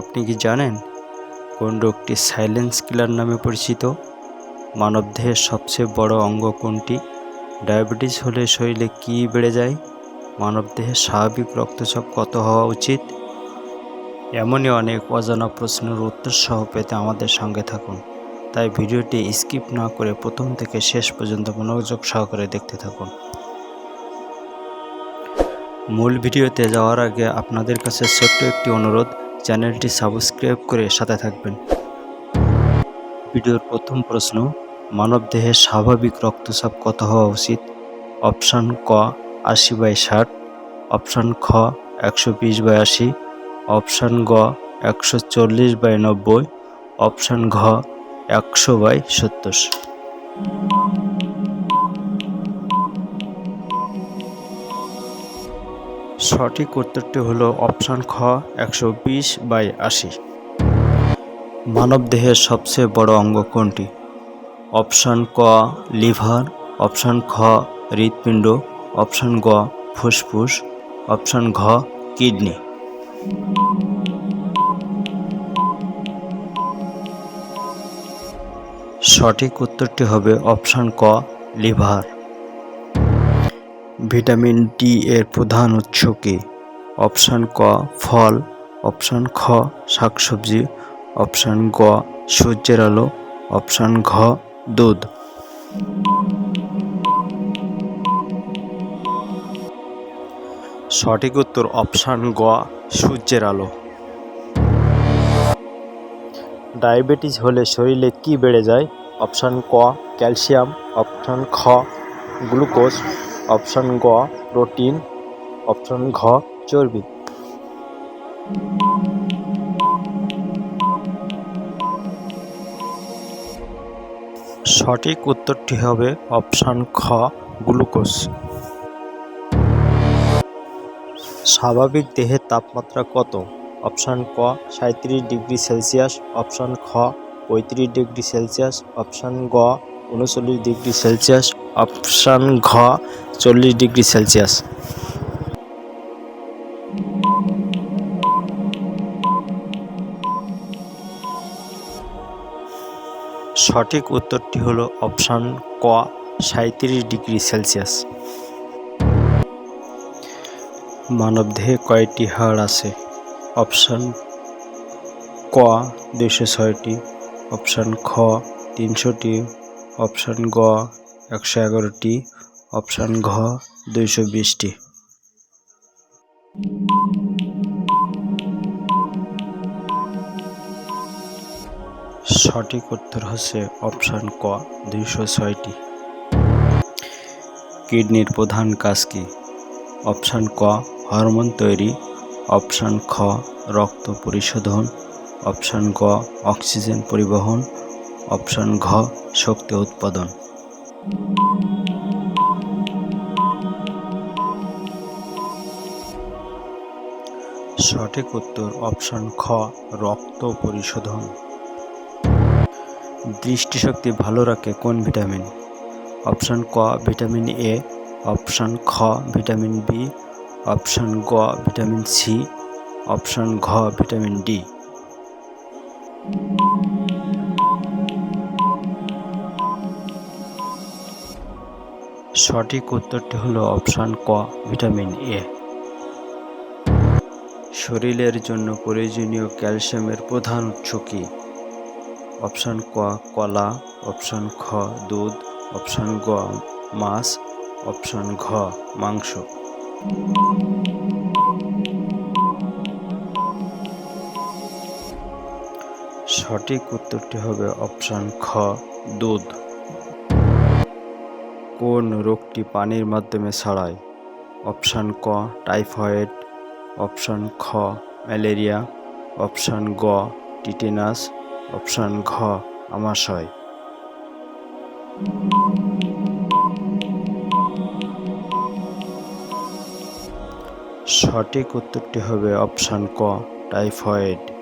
আপনি কি জানেন কোন রোগটি সাইলেন্স কিলার নামে পরিচিত? মানবদেহের সবচেয়ে বড় অঙ্গ কোনটি? ডায়াবেটিস হলে শরীরে কী বেড়ে যায়? মানবদেহের স্বাভাবিক রক্তচাপ কত হওয়া উচিত? এমনই অনেক অজানা প্রশ্নের উত্তর সহ পেতে আমাদের সঙ্গে থাকুন। তাই ভিডিওটি স্কিপ না করে প্রথম থেকে শেষ পর্যন্ত মনোযোগ সহকারে দেখতে থাকুন। মূল ভিডিওতে যাওয়ার আগে আপনাদের কাছে ছোট্ট একটি অনুরোধ। চ্যানেলটি সাবস্ক্রাইব করে সাথে থাকবেন। ভিডিওর প্রথম প্রশ্ন মানবদেহের স্বাভাবিক রক্তচাপ কত হওয়া উচিত? অপশান ক, আশি বাই ষাট। অপশান খ, একশো বিশ বাই আশি। অপশান গ, একশো চল্লিশ বাই নব্বই। অপশান ঘ, একশো বাই সত্তর। সঠিক উত্তরটি হলো অপশান খ, একশো বিশ বাই আশি। মানবদেহের সবচেয়ে বড় অঙ্গ কোনটি? অপশান ক, লিভার, অপশান খ, হৃৎপিণ্ড, অপশান গ, ফুসফুস, অপশান ঘ, কিডনি। সঠিক উত্তরটি হবে অপশান ক, লিভার। ভিটামিন ডি এর প্রধান উৎস কি? অপশান ক, ফল। অপশান খ, শাকসবজি। অপশান গ, সূর্যের আলো। অপশান ঘ, দুধ। সঠিক উত্তর অপশান গ, সূর্যের আলো। ডায়াবেটিস হলে শরীরে কি বেড়ে যায়? অপশান ক, ক্যালসিয়াম। অপশান খ, গ্লুকোজ। অপশান গ, প্রোটিন, অপশন ঘ, চর্বি। সঠিক উত্তরটি হবে অপশান খ, গ্লুকোজ। স্বাভাবিক দেহের তাপমাত্রা কত? অপশান ক সাঁত্রিশ ডিগ্রি সেলসিয়াস। অপশান খ, পঁয়ত্রিশ ডিগ্রি সেলসিয়াস। অপশান গ, উনচল্লিশ ডিগ্রি সেলসিয়াস। অপশান ঘ চল্লিশ ডিগ্রি সেলসিয়াস। সঠিক উত্তরটি হল অপশান ক সাঁত্রিশ ডিগ্রি সেলসিয়াস। মানবদেহে কয়টি হাড় আছে? অপশান ক দুশো ছয়টি। অপশান খ, তিনশোটি। অপশান গ, একশো এগারোটি। অপশান ঘ, দুইশো বিশটি। সঠিক উত্তর হচ্ছে অপশান ক, দুইশো ছয়টি। কিডনির প্রধান কাজ কি? অপশান ক, হরমোন তৈরি। অপশান খ, রক্ত পরিশোধন। অপশান গ, অক্সিজেন পরিবহন। অপশান ঘ, শক্তি উৎপাদন। সঠিক উত্তর অপশান খ, রক্ত পরিশোধন। দৃষ্টিশক্তি ভালো রাখে কোন ভিটামিন? অপশান ক, ভিটামিন এ, অপশান খ, ভিটামিন বি, অপশান গ, ভিটামিন সি, অপশান ঘ, ভিটামিন ডি। সঠিক উত্তরটি হলো অপশান ক, ভিটামিন এ। শরীরের জন্য প্রয়োজনীয় ক্যালসিয়ামের প্রধান উৎস কী? অপশান ক, কলা, অপশান খ, দুধ, অপশান গ, মাছ, অপশান ঘ, মাংস। সঠিক উত্তরটি হবে অপশান খ, দুধ। কোন রোগটি পানির মাধ্যমে ছড়ায়? অপশান ক, টাইফয়েড অপশান খ, ম্যালেরিয়া, অপশান গ, টিটেনাস, অপশান ঘ, আমাশয়। সঠিক উত্তরটি হবে অপশান ক, টাইফয়েড।